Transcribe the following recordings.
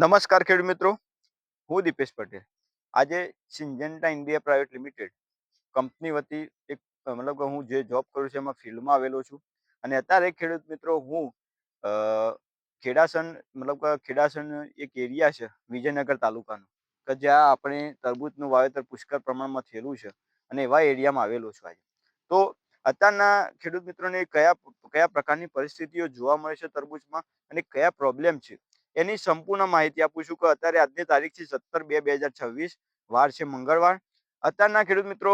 નમસ્કાર ખેડૂત મિત્રો, હું દીપેશ પટેલ. આજે Syngenta India private limited company વતી એક મતલબ કે હું જે જોબ કરું છું એમાં ફિલ્ડમાં આવેલો છું. અને અત્યારે ખેડૂત મિત્રો હું ખેડાસન, મતલબ કે ખેડાસણ એક એરિયા છે, વિજયનગર તાલુકાનો. કે જ્યાં આપણે તરબૂચનું વાવેતર પુષ્કળ પ્રમાણમાં થયેલું છે અને એવા એરિયામાં આવેલો છું આજે. તો અત્યારના ખેડૂત મિત્રોને કયા કયા પ્રકારની પરિસ્થિતિઓ જોવા મળે છે તરબૂચમાં અને કયા પ્રોબ્લેમ છે? એની સંપૂર્ણ માહિતી આપું છું કે અત્યારે આજની તારીખ છે સત્તર બે બે હજાર છવ્વીસ, વાર છે મંગળવાર. અત્યારના ખેડૂત મિત્રો,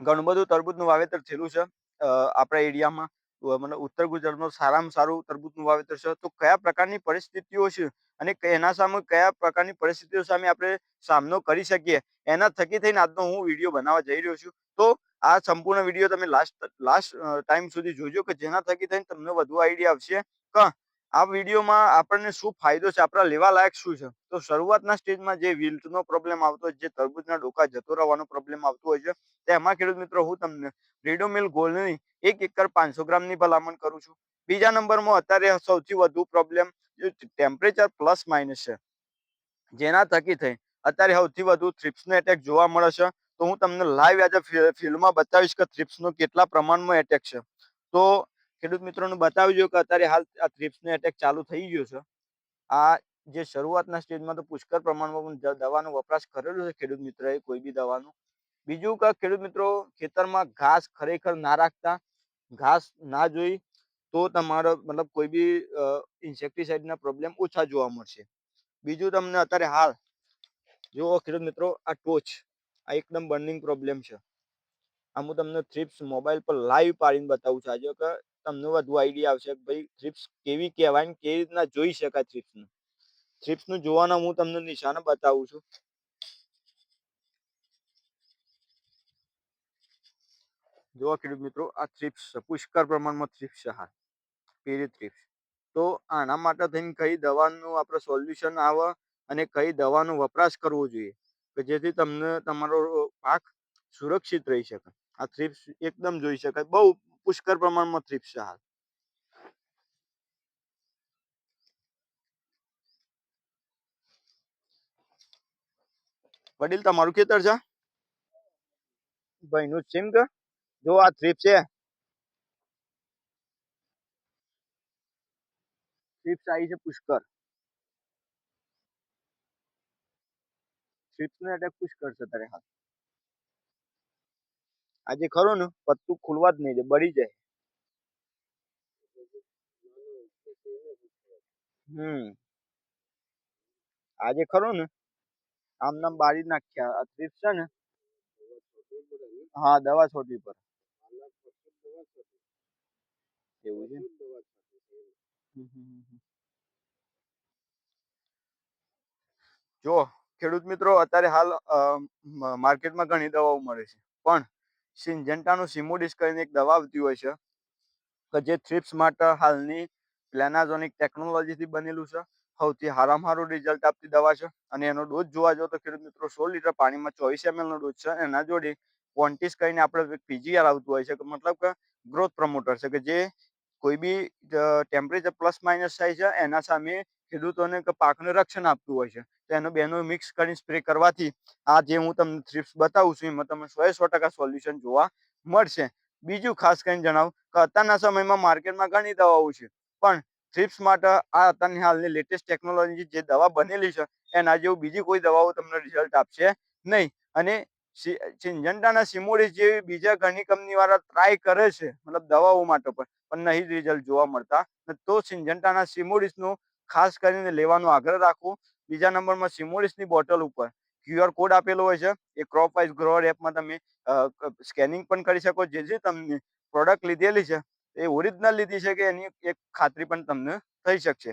ઘણું બધું તરબૂચનું વાવેતર થયેલું છે. આપણા એરિયામાં મતલબ ઉત્તર ગુજરાતમાં સારામાં સારું તરબૂચનું વાવેતર છે. તો કયા પ્રકારની પરિસ્થિતિઓ છે અને એના સામે કયા પ્રકારની પરિસ્થિતિઓ સામે આપણે સામનો કરી શકીએ? એના થકી થઈને આજનો હું વીડિયો બનાવવા જઈ રહ્યો છું. તો આ સંપૂર્ણ વીડિયો તમે લાસ્ટ લાસ્ટ ટાઈમ સુધી જોજો કે જેના થકી થઈને તમને વધુ આઈડિયા આવશે. કે આ વિડીયોમાં આપણને શું ફાયદો છે, આપણા લેવા લાયક શું છે? તો શરૂઆતના સ્ટેજમાં જે વિલ્ટનો પ્રોબ્લેમ આવતો હોય જે તરબૂચના ડોકા જતો રહેવાનો પ્રોબ્લેમ આવતો હોય છે તેમાં ખેડૂત મિત્રો હું તમને રેડોમિલ ગોલ્ડની એક એકર પાંચસો ગ્રામની ભલામણ કરું છું. બીજા નંબરમાં અત્યારે સૌથી વધુ પ્રોબ્લેમ ટેમ્પરેચર પ્લસ માઇનસ છે, જેના થકી થઈ. અત્યારે સૌથી વધુ થ્રિપ્સનો એટેક જોવા મળે છે. તો હું તમને લાઈવ આજે ફિલ્ડમાં બતાવીશ કે થ્રિપ્સનો કેટલા પ્રમાણમાં એટેક છે. તો ખેડૂત મિત્રોને બતાવજો કે અત્યારે હાલ આ થ્રિપ્સનો એટેક ચાલુ થઈ ગયો છે. આ જે શરૂઆતના સ્ટેજમાં તો પુષ્કળ પ્રમાણમાં પણ દવાનો વપરાશ કરેલો છે ખેડૂત મિત્રએ, કોઈ બી દવાનું. બીજું કે ખેડૂત મિત્રો, ખેતરમાં ઘાસ ખરેખર ના રાખતા, ઘાસ ના જોઈ તો તમારો મતલબ કોઈ બી ઇન્સેક્ટિસાઇડના પ્રોબ્લેમ ઓછા જોવા મળશે. બીજું તમને અત્યારે હાલ, જુઓ ખેડૂત મિત્રો, આ ટોચ, આ એકદમ બર્નિંગ પ્રોબ્લેમ છે. આ હું તમને થ્રિપ્સ મોબાઈલ પર લાઈવ પાડીને બતાવું છું. આજે કે તમને વધુ આઈડિયા આવશે ભાઈ થ્રિપ્સ કેવી કહેવાય ને કેવી રીતના જોઈ શકાય થ્રિપ્સનું થ્રિપ્સનું જોવાના હું તમને નિશાન બતાવું છું. જોવા ખેડૂત મિત્રો, આ થ્રિપ્સ છે. પુષ્કળ પ્રમાણમાં થ્રિપ્સ છે હા પેરી થ્રિપ્સ તો આના માટે થઈને કઈ દવાનું આપણે સોલ્યુશન આવે અને કઈ દવાનો વપરાશ કરવો જોઈએ કે જેથી તમને તમારો પાક સુરક્ષિત રહી શકે. આ થ્રિપ્સ એકદમ જોઈ શકાય. બહુ પુષ્કળ પ્રમાણમાં થ્રિપ્સ છે હાલ. વડીલ તમારું ખેતર છે? ભાઈનું છે કે. જો આ થ્રીપ છે. થ્રીપ્સ આવી છે પુષ્કર થ્રીપ્સ નો એટેક પુષ્કર છે તારે હાલ. આજે ખરો ને પત્તું ખુલવા જ નહીં દે, બળી જાય. હમ. આજે ખરો ને, આમ નામ બાળી નાખ્યા, આ છે ને. હા, દવા છોડવી પર એવું છે. જો, ખેડૂત મિત્રો, અત્યારે હાલ માર્કેટમાં ઘણી દવાઓ મળે છે. પણ સિંજન્ટાનું સિમોડિસ કરીને એક દવા આવતી હોય છે, કે જે થ્રિપ્સ માટે હાલની પ્લેનાઝોનિક ટેકનોલોજીથી બનેલું છે. સૌથી હારામાં સારું રિઝલ્ટ આપતી દવા છે અને એનો ડોઝ જોવા જાઓ તો ખેડૂત મિત્રો સો લીટર પાણીમાં ચોવીસ એમએલ નો ડોઝ છે. એના જોડે ક્વોન્ટિસ કરીને આપણે પીજીઆર આવતું હોય છે, કે મતલબ કે ગ્રોથ પ્રમોટર છે, કે જે કોઈ બી ટેમ્પરેચર પ્લસ માઇનસ થાય છે, એના સામે ખેડૂતોને પાકનું રક્ષણ આપતું હોય છે. તો એનો બેનો મિક્સ કરીને સ્પ્રે કરવાથી આ જે હું તમને થ્રિપ્સ બતાવું છું, એમાં તમને સો સો ટકા સોલ્યુશન જોવા મળશે. બીજું ખાસ કરીને જણાવું કે અત્યારના સમયમાં માર્કેટમાં ઘણી દવાઓ છે. પણ થ્રિપ્સ માટે આ અત્યારની હાલની લેટેસ્ટ ટેકનોલોજી જે દવા બનેલી છે, એના જેવું બીજી કોઈ દવાઓ તમને રિઝલ્ટ આપશે નહીં. અને સિંજન્ટાના સિમોડિસ જેવી બીજા ઘણી કંપની વાળા ટ્રાય કરે છે, મતલબ દવાઓ માટે પણ પણ નહીં રિઝલ્ટ જોવા મળતા. તો સિંજન્ટાના સિમોડિસનું ખાસ કરીને લેવાનો આગ્રહ રાખવો બીજા નંબરમાં સિમોલિસની બોટલ ઉપર ક્યુઆર કોડ આપેલો હોય છે. એ ક્રોપ વાઇઝ ગ્રોવર એપમાં તમે સ્કેનિંગ પણ કરી શકો. જેથી તમને પ્રોડક્ટ લીધેલી છે, એ ઓરિજિનલ લીધી છે કે એની એક ખાતરી પણ તમને થઈ શકશે.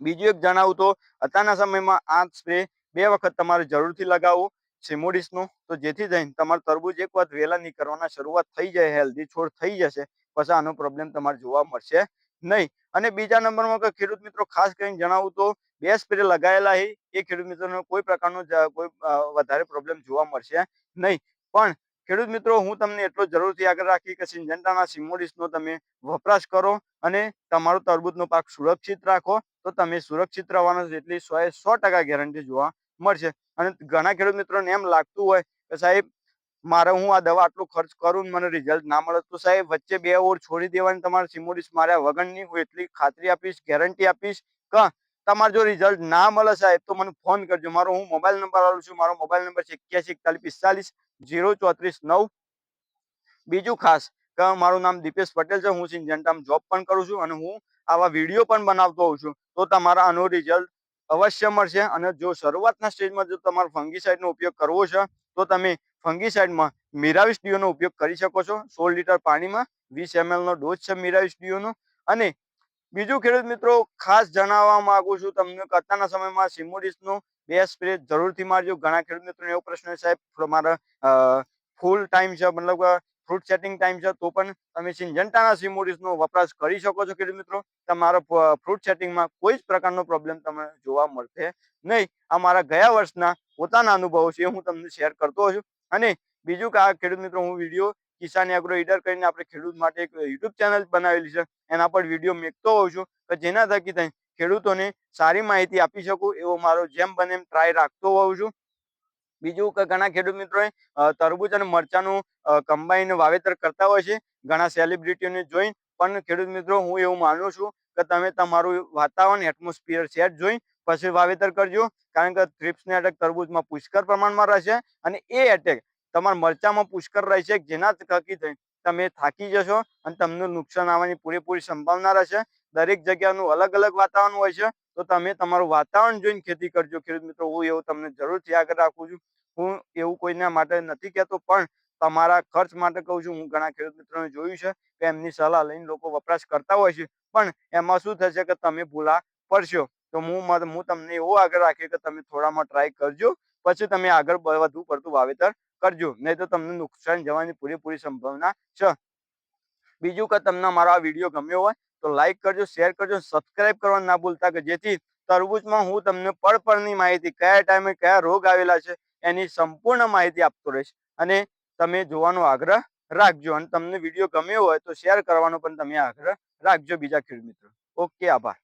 બીજું એક જણાવું તો અત્યારના સમયમાં આ સ્પ્રે બે વખત તમારે જરૂરથી લગાવવું સિમોડિસનું તો જેથી થઈને તમારું તરબૂચ એક વખત વહેલા નીકળવાના શરૂઆત થઈ જાય, હેલ્ધી છોડ થઈ જશે, પછી આનો પ્રોબ્લેમ તમારે જોવા મળશે. નહીં. અને બીજા નંબરમાં કે ખેડૂત મિત્રો ખાસ કરીને જણાવું તો, બે સ્પ્રે લગાવેલા છે. એ ખેડૂત મિત્રોને કોઈ પ્રકારનો કોઈ વધારે પ્રોબ્લેમ જોવા મળશે નહીં. પણ ખેડૂત મિત્રો, હું તમને એટલો જરૂરથી આગળ રાખી કે સિંજન્ટાના સિમોડિસનો તમે વપરાશ કરો અને તમારો તરબૂચનો પાક સુરક્ષિત રાખો. તો તમે સુરક્ષિત રહેવાનો જેટલી સો એ સો ટકા ગેરંટી જોવા મળશે. અને ઘણા ખેડૂત મિત્રોને એમ લાગતું હોય કે સાહેબ મારે હું આ દવા આટલો ખર્ચ કરું મને રિઝલ્ટ ના મળે તો સાહેબ, વચ્ચે બે ઓર છોડી દેવાની તમારે સિમોડિસ માર્યા વગરની હું એટલી ખાતરી આપીશ ગેરંટી આપીશ. કે તમારે જો રિઝલ્ટ ના મળે સાહેબ, તો મને ફોન કરજો. મારો હું મોબાઈલ નંબર આવું છું, મારો મોબાઈલ નંબર છે એક્યાસી એકતાલીસ પિસ્તાલીસ જીરો ચોત્રીસ નવ. બીજું ખાસ, કે મારું નામ દીપેશ પટેલ છે, હું સિંજન્ટામાં જોબ પણ કરું છું અને હું આવા વીડિયો પણ બનાવતો હોઉં છું. તો તમારા આનું રિઝલ્ટ અવશ્ય મળશે અને જો શરૂઆતના સ્ટેજમાં જો તમારે ફંગીસાઇડનો ઉપયોગ કરવો છે તો તમે ફંગીસાઇડમાં મિરાવિસ ડીઓનો ઉપયોગ કરી શકો છો. સોળ લીટર પાણીમાં વીસ નો ડોઝ છે મિરાવિસ ડીઓનો અને બીજું ખેડૂત મિત્રો, ખાસ જણાવવા માંગુ છું તમને અત્યારના સમયમાં સિમોડિસનો બે સ્પ્રે જરૂરથી મારજો. ઘણા ખેડૂત મિત્રોને એવો પ્રશ્ન સાહેબ મારા ફૂલ ટાઈમ છે, મતલબ ફ્રૂટ સેટિંગ ટાઈમ છે, તો પણ તમે સિંજન્ટાના સિમોડિસનો વપરાશ કરી શકો છો ખેડૂત મિત્રો. તમારો ફ્રૂટ સેટિંગમાં કોઈ જ પ્રકારનો પ્રોબ્લેમ તમને જોવા મળશે નહીં. આ મારા ગયા વર્ષના પોતાના અનુભવો છે હું તમને શેર કરતો છું. અને બીજું કે આ ખેડૂત મિત્રો, હું વીડિયો કિસાન એગ્રો ઈડર કરીને આપણે ખેડૂત માટે એક યુટ્યુબ ચેનલ બનાવેલી છે. એના પર વીડિયો મેકતો હોઉં છું કે જેના થકી ખેડૂતોને સારી માહિતી આપી શકું એવો મારો જેમ બને એમ ટ્રાય રાખતો હોઉં છું. બીજું કે ઘણા ખેડૂત મિત્રોએ તરબૂચ અને મરચાનું કમ્બાઈન વાવેતર કરતા હોય છે. ઘણા સેલિબ્રિટીઓને જોઈ પણ ખેડૂત મિત્રો, હું એવું માનું છું કે તમે તમારું વાતાવરણ એટમોસ્ફિયર સેટ જોઈ પછી વાવેતર કરજો. કારણ કે થ્રિપ્સને એટેક તરબૂચમાં પુષ્કળ પ્રમાણમાં રહેશે અને એ એટેક તમારા મરચામાં પુષ્કળ રહેશે જેના થકી તમે થાકી જશો અને તમને નુકસાન આવવાની પૂરેપૂરી સંભાવના રહેશે. દરેક જગ્યાનું અલગ અલગ વાતાવરણ હોય છે. તો તમે તમારું વાતાવરણ જોઈને ખેતી કરજો. ખેડૂત મિત્રો, હું એવું તમને જરૂરથી આગળ રાખું છું. હું એવું કોઈના માટે નથી કહેતો, પણ તમારા ખર્ચ માટે કહું છું. હું ઘણા ખેડૂત મિત્રોને જોયું છે કે એમની સલાહ લઈને લોકો વપરાશ કરતા હોય છે. પણ એમાં શું થશે કે તમે ભૂલા પડશો. તો હું હું તમને એવો આગળ રાખ્યો કે તમે થોડામાં ટ્રાય કરજો. પછી તમે આગળ વધુ પડતું વાવેતર કરજો. નહીં તો તમને નુકસાન જવાની પૂરેપૂરી સંભાવના છે. બીજું કે તમને મારો આ વીડિયો ગમ્યો હોય તો લાઈક કરજો શેર કરજો સબસ્ક્રાઇબ કરવા ના ભૂલતા કે જેથી તરબૂચમાં હું તમને પળપળની માહિતી કયા ટાઈમે કયા રોગ આવેલા છે એની સંપૂર્ણ માહિતી આપતો રહીશ. અને તમે જોવાનો આગ્રહ રાખજો અને તમને વીડિયો ગમ્યો હોય તો શેર કરવાનો પણ તમે આગ્રહ રાખજો બીજા ખેડૂત મિત્રો. ઓકે, આભાર.